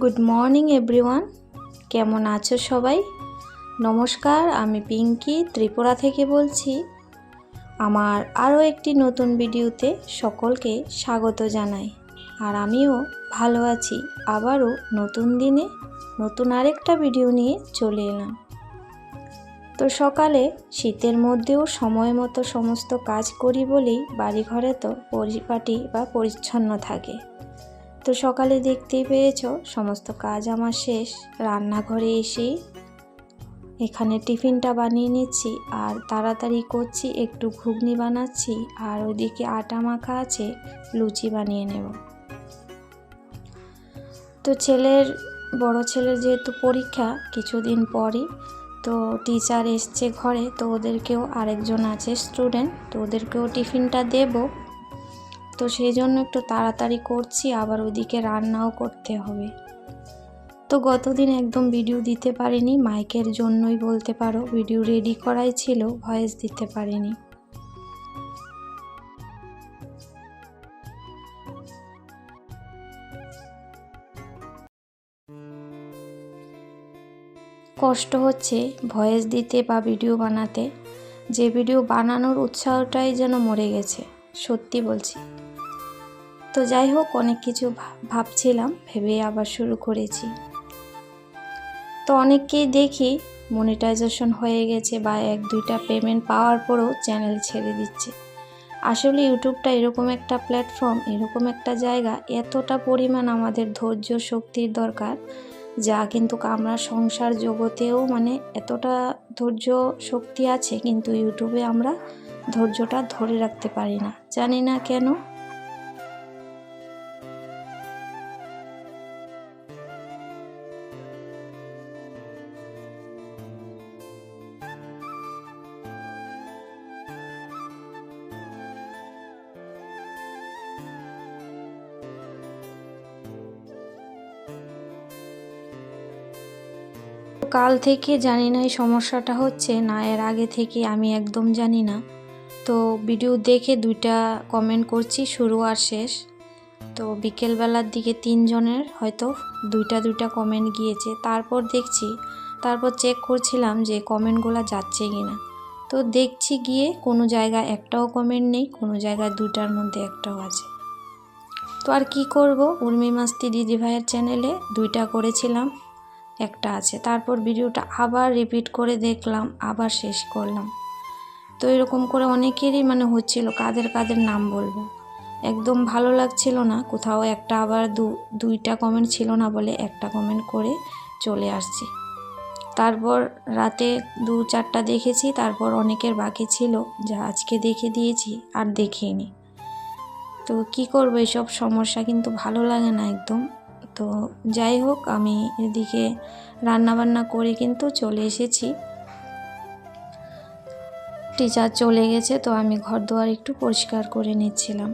Good morning everyone কেমন আছো সবাই? নমস্কার, আমি পিঙ্কি, ত্রিপুরা থেকে বলছি। আমার আরও একটি নতুন ভিডিওতে সকলকে স্বাগত জানাই। আর আমিও ভালো আছি। আবারও নতুন দিনে নতুন আরেকটা ভিডিও নিয়ে চলে এলাম। তো সকালে শীতের মধ্যেও সময় মতো সমস্ত কাজ করি বলেই বাড়িঘরে তো পরিপাটি বা পরিচ্ছন্ন থাকে। তো সকালে দেখতেই পেয়েছ, সমস্ত কাজ আমার শেষ। রান্নাঘরে এসেই এখানে টিফিনটা বানিয়ে নিচ্ছি আর তাড়াতাড়ি করছি, একটু ঘুগনি বানাচ্ছি আর ওইদিকে আটা মাখা আছে, লুচি বানিয়ে নেব। তো ছেলের, বড় ছেলের যেহেতু পরীক্ষা কিছুদিন পরই, তো টিচার এসছে ঘরে, তো ওদেরকেও আরেকজন আছে স্টুডেন্ট, তো ওদেরকেও টিফিনটা দেবো। তো সেই জন্য একটু তাড়াতাড়ি করছি, আবার ওইদিকে রান্নাও করতে হবে। তো গতদিন একদম ভিডিও দিতে পারিনি, মাইকের জন্যই বলতে পারো ভিডিও রেডি করাই ছিল ভয়েস দিতে পারিনি। কষ্ট হচ্ছে ভয়েস দিতে বা ভিডিও বানাতে, যে ভিডিও বানানোর উৎসাহটাই যেন মরে গেছে, সত্যি বলছি। তো যাই হোক অনেক কিছু ভাবছিলাম, ভেবে আবার শুরু করেছি। তো অনেককেই দেখি মনিটাইজেশন হয়ে গেছে বা এক, দুইটা পেমেন্ট পাওয়ার পরেও চ্যানেল ছেড়ে দিচ্ছে। আসলে ইউটিউবটা এরকম একটা প্ল্যাটফর্ম এরকম একটা জায়গা, এতটা পরিমাণ আমাদের ধৈর্য শক্তির দরকার, যা কিন্তু আমরা সংসার জগতেও মানে এতটা ধৈর্য শক্তি আছে, কিন্তু ইউটিউবে আমরা ধৈর্যটা ধরে রাখতে পারি না। জানি না কেন। কাল থেকে জানি না এই সমস্যাটা হচ্ছে, না এর আগে থেকে আমি একদম জানি না। তো ভিডিও দেখে দুইটা কমেন্ট করছি, শুরু আর শেষ। তো বিকেলবেলার দিকে তিনজনের হয়তো দুইটা দুইটা কমেন্ট গিয়েছে। তারপর দেখছি, তারপর চেক করছিলাম যে কমেন্টগুলো যাচ্ছে কি না তো দেখছি গিয়ে কোনো জায়গায় একটাও কমেন্ট নেই, কোনো জায়গায় দুটার মধ্যে একটাও আছে। তো আর কি করব? উর্মি মাস্তি দিদি ভাইয়ের চ্যানেলে দুইটা করেছিলাম। একটা আছে। তারপর ভিডিওটা আবার রিপিট করে দেখলাম, আবার শেষ করলাম। তো এরকম করে অনেকেরই মানে হচ্ছিল, কাদের কাদের নাম বলব। একদম ভালো লাগছিল না, কোথাও একটা আবার দু, দুইটা কমেন্ট ছিল না বলে একটা কমেন্ট করে চলে আসছি। তারপর রাতে দু চারটা দেখেছি, তারপর অনেকের বাকি ছিল, যা আজকে দেখে দিয়েছি, আর দেখিনি। তো কি করব এইসব সমস্যা কিন্তু ভালো লাগে না একদম। তো যাই হোক, আমি এদিকে রান্নাবান্না করে কিন্তু চলে এসেছি। টিচার চলে গেছে, তো আমি ঘর দুয়ার একটু পরিষ্কার করে নিচ্ছিলাম।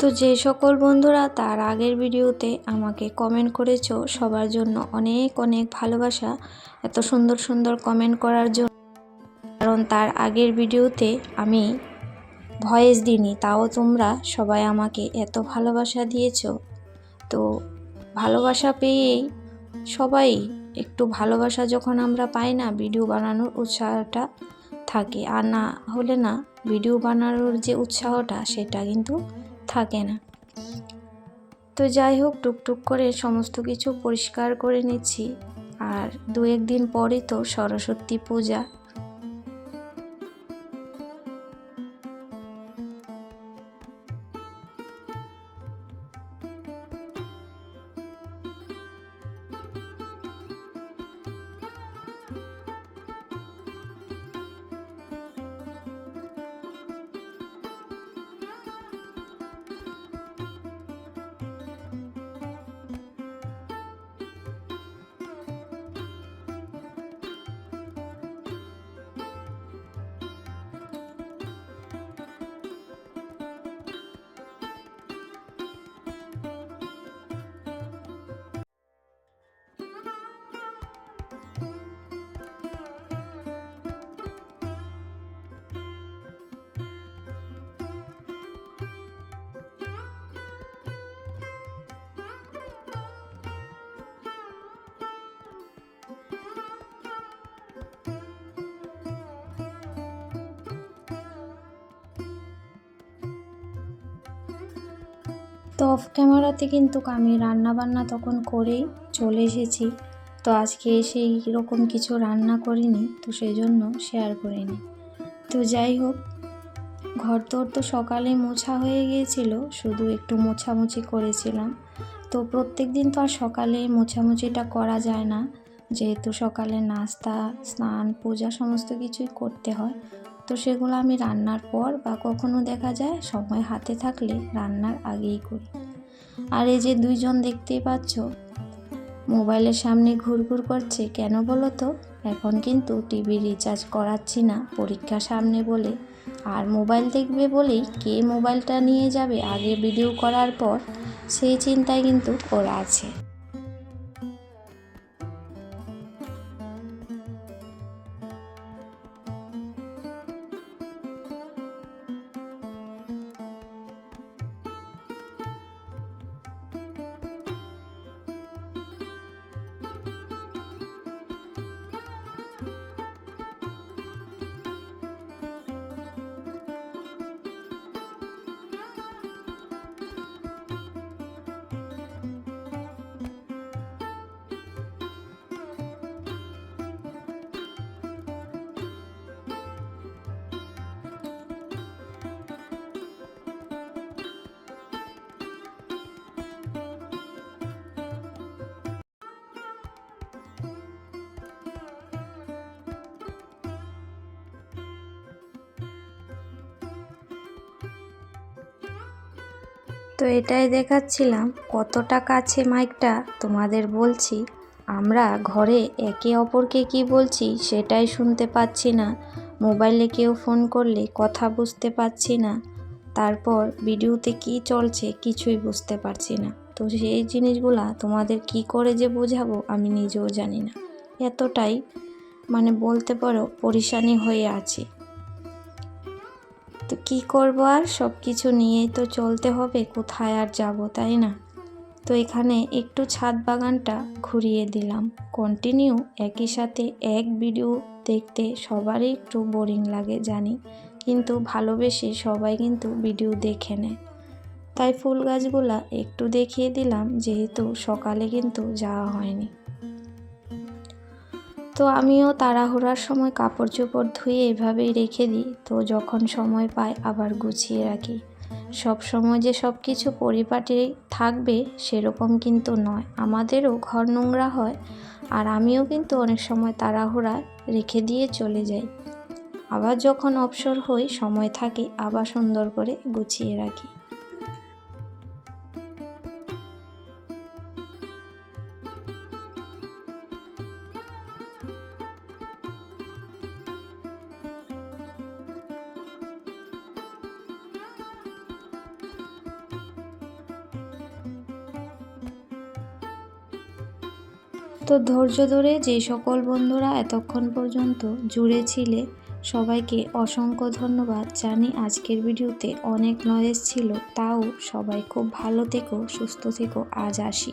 তো যে সকল বন্ধুরা তার আগের ভিডিওতে আমাকে কমেন্ট করেছ, সবার জন্য অনেক অনেক ভালোবাসা, এত সুন্দর সুন্দর কমেন্ট করার জন্য। কারণ তার আগের ভিডিওতে আমি ভয়েস দিইনি, তাও তোমরা সবাই আমাকে এত ভালোবাসা দিয়েছ। তো ভালোবাসা পেয়েই সবাই একটু ভালোবাসা যখন আমরা পাই না, ভিডিও বানানোর উৎসাহটা থাকে। আর না হলে না, ভিডিও বানানোর যে উৎসাহটা, সেটা কিন্তু থাকে না। তো যাই হোক, টুকটুক করে সমস্ত কিছু পরিষ্কার করে নিচ্ছি। আর দু একদিন পরই তো সরস্বতী পূজা। তো অফ ক্যামেরাতে কিন্তু আমি রান্না বান্না তখন করেই চলে এসেছি। তো আজকে সেই রকম কিছু রান্না করিনি, তো সেই জন্য শেয়ার করিনি। তো যাই হোক ঘর তোর তো সকালে মোছা হয়ে গিয়েছিল, শুধু একটু মোছামুছি করেছিলাম। তো প্রত্যেক দিন তো আর সকালে মোছামুছিটা করা যায় না, যেহেতু সকালে নাস্তা, স্নান, পূজা সমস্ত কিছুই করতে হয়। তো সেগুলো আমি রান্নার পর বা কখনো দেখা যায় সময় হাতে থাকলে রান্নার আগেই করি। আর এই যে দুইজন দেখতেই পাচ্ছ, মোবাইলের সামনে ঘুরঘুর করছে, কেন বলো তো? এখন কিন্তু টিভি রিচার্জ করাচ্ছি না, পরীক্ষা সামনে বলে। আর মোবাইল দেখবে বলেই কে মোবাইলটা নিয়ে যাবে আগে ভিডিও করার পর, সেই চিন্তায় কিন্তু ওরা আছে। তো এটাই দেখাচ্ছিলাম কতটা কাছে মাইকটা তোমাদের বলছি। আমরা ঘরে একে অপরকে কি বলছি সেটাই শুনতে পাচ্ছি না। মোবাইলে কেউ ফোন করলে কথা বুঝতে পারছি না। তারপর ভিডিওতে কি চলছে কিছুই বুঝতে পারছি না। তো সেই জিনিসগুলা তোমাদের কি করে যে বোঝাবো আমি নিজেও জানি না। এতটাই মানে বলতে পারো, পরিশানি হয়ে আছি। তো কি করব আর? সব কিছু নিয়েই তো চলতে হবে, কোথায় আর যাব, তাই না? তো এখানে একটু ছাদ বাগানটা ঘুরিয়ে দিলাম। কন্টিনিউ একই সাথে এক ভিডিও দেখতে সবারই একটু বোরিং লাগে, জানি। কিন্তু ভালোবেসে সবাই কিন্তু ভিডিও দেখে নেয়। তাই ফুল গাছগুলা একটু দেখিয়ে দিলাম, যেহেতু সকালে কিন্তু যাওয়া হয়নি। তো আমিও তাড়াহুড়ার সময় কাপড় চোপড় ধুয়ে এভাবেই রেখে দিই। তো যখন সময় পাই আবার গুছিয়ে রাখি। সব সময় যে সব কিছু পরিপাটি থাকবে সেরকম কিন্তু নয়। আমাদেরও ঘর নোংরা হয় আর আমিও কিন্তু অনেক সময় তাড়াহুড়া রেখে দিয়ে চলে যাই। আবার যখন অবসর হই, সময় থাকে, আবার সুন্দর করে গুছিয়ে রাখি। তো ধৈর্য ধরে যে সকল বন্ধুরা এতক্ষণ পর্যন্ত জুড়ে ছিলে, সবাইকে অসংখ্য ধন্যবাদ। জানি আজকের ভিডিওতে অনেক নয়েজ ছিল, তাও সবাই খুব ভালো থেকো, সুস্থ থেকো, আজ আসি।